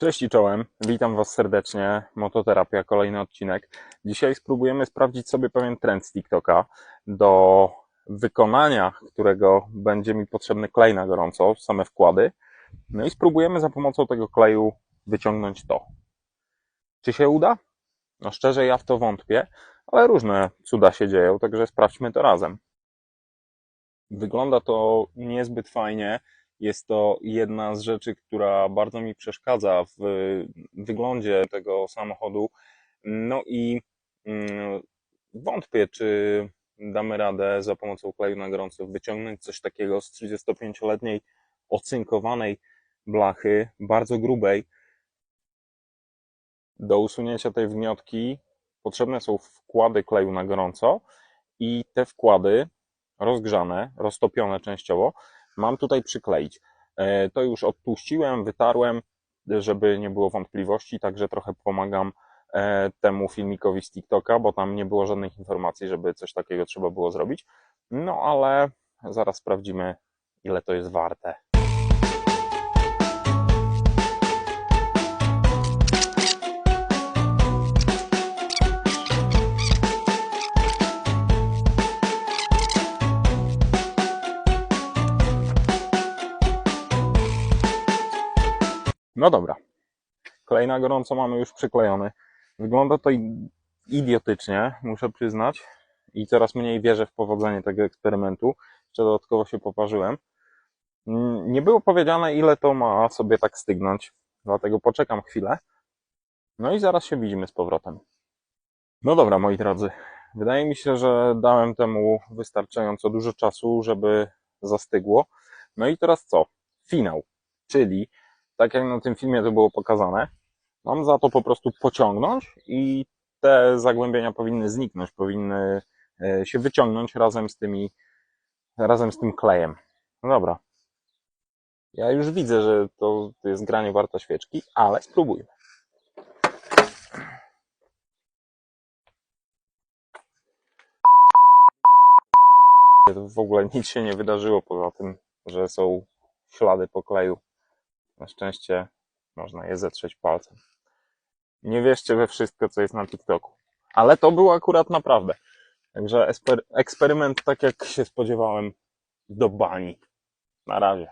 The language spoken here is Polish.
Cześć i czołem, witam Was serdecznie, Mototerapia, kolejny odcinek. Dzisiaj spróbujemy sprawdzić sobie pewien trend z TikToka, do wykonania którego będzie mi potrzebny klej na gorąco, same wkłady. No i spróbujemy za pomocą tego kleju wyciągnąć to. Czy się uda? No szczerze ja w to wątpię, ale różne cuda się dzieją, także sprawdźmy to razem. Wygląda to niezbyt fajnie, jest to jedna z rzeczy, która bardzo mi przeszkadza w wyglądzie tego samochodu. No i mm, wątpię, czy damy radę za pomocą kleju na gorąco wyciągnąć coś takiego z 35-letniej ocynkowanej blachy, bardzo grubej. Do usunięcia tej wgniotki potrzebne są wkłady kleju na gorąco i te wkłady rozgrzane, roztopione częściowo, mam tutaj przykleić. E, To już odtłuściłem, wytarłem, żeby nie było wątpliwości, także trochę pomagam e, temu filmikowi z TikToka, bo tam nie było żadnych informacji, żeby coś takiego trzeba było zrobić. No ale zaraz sprawdzimy, ile to jest warte. No dobra. Klej na gorąco mamy już przyklejony. Wygląda to idiotycznie, muszę przyznać. I coraz mniej wierzę w powodzenie tego eksperymentu. Jeszcze dodatkowo się poparzyłem. Nie było powiedziane, ile to ma sobie tak stygnąć, dlatego poczekam chwilę. No i zaraz się widzimy z powrotem. No dobra, moi drodzy. Wydaje mi się, że dałem temu wystarczająco dużo czasu, żeby zastygło. No i teraz co? Finał. Czyli tak jak na tym filmie to było pokazane, mam za to po prostu pociągnąć i te zagłębienia powinny zniknąć, powinny e, się wyciągnąć razem z tymi, razem z tym klejem. No dobra. Ja już widzę, że to, jest granie warta świeczki, ale spróbujmy. W ogóle nic się nie wydarzyło poza tym, że są ślady po kleju. Na szczęście można je zetrzeć palcem. Nie wierzcie we wszystko, co jest na TikToku. Ale to było akurat naprawdę. Także eksperyment, tak jak się spodziewałem, do bani. Na razie.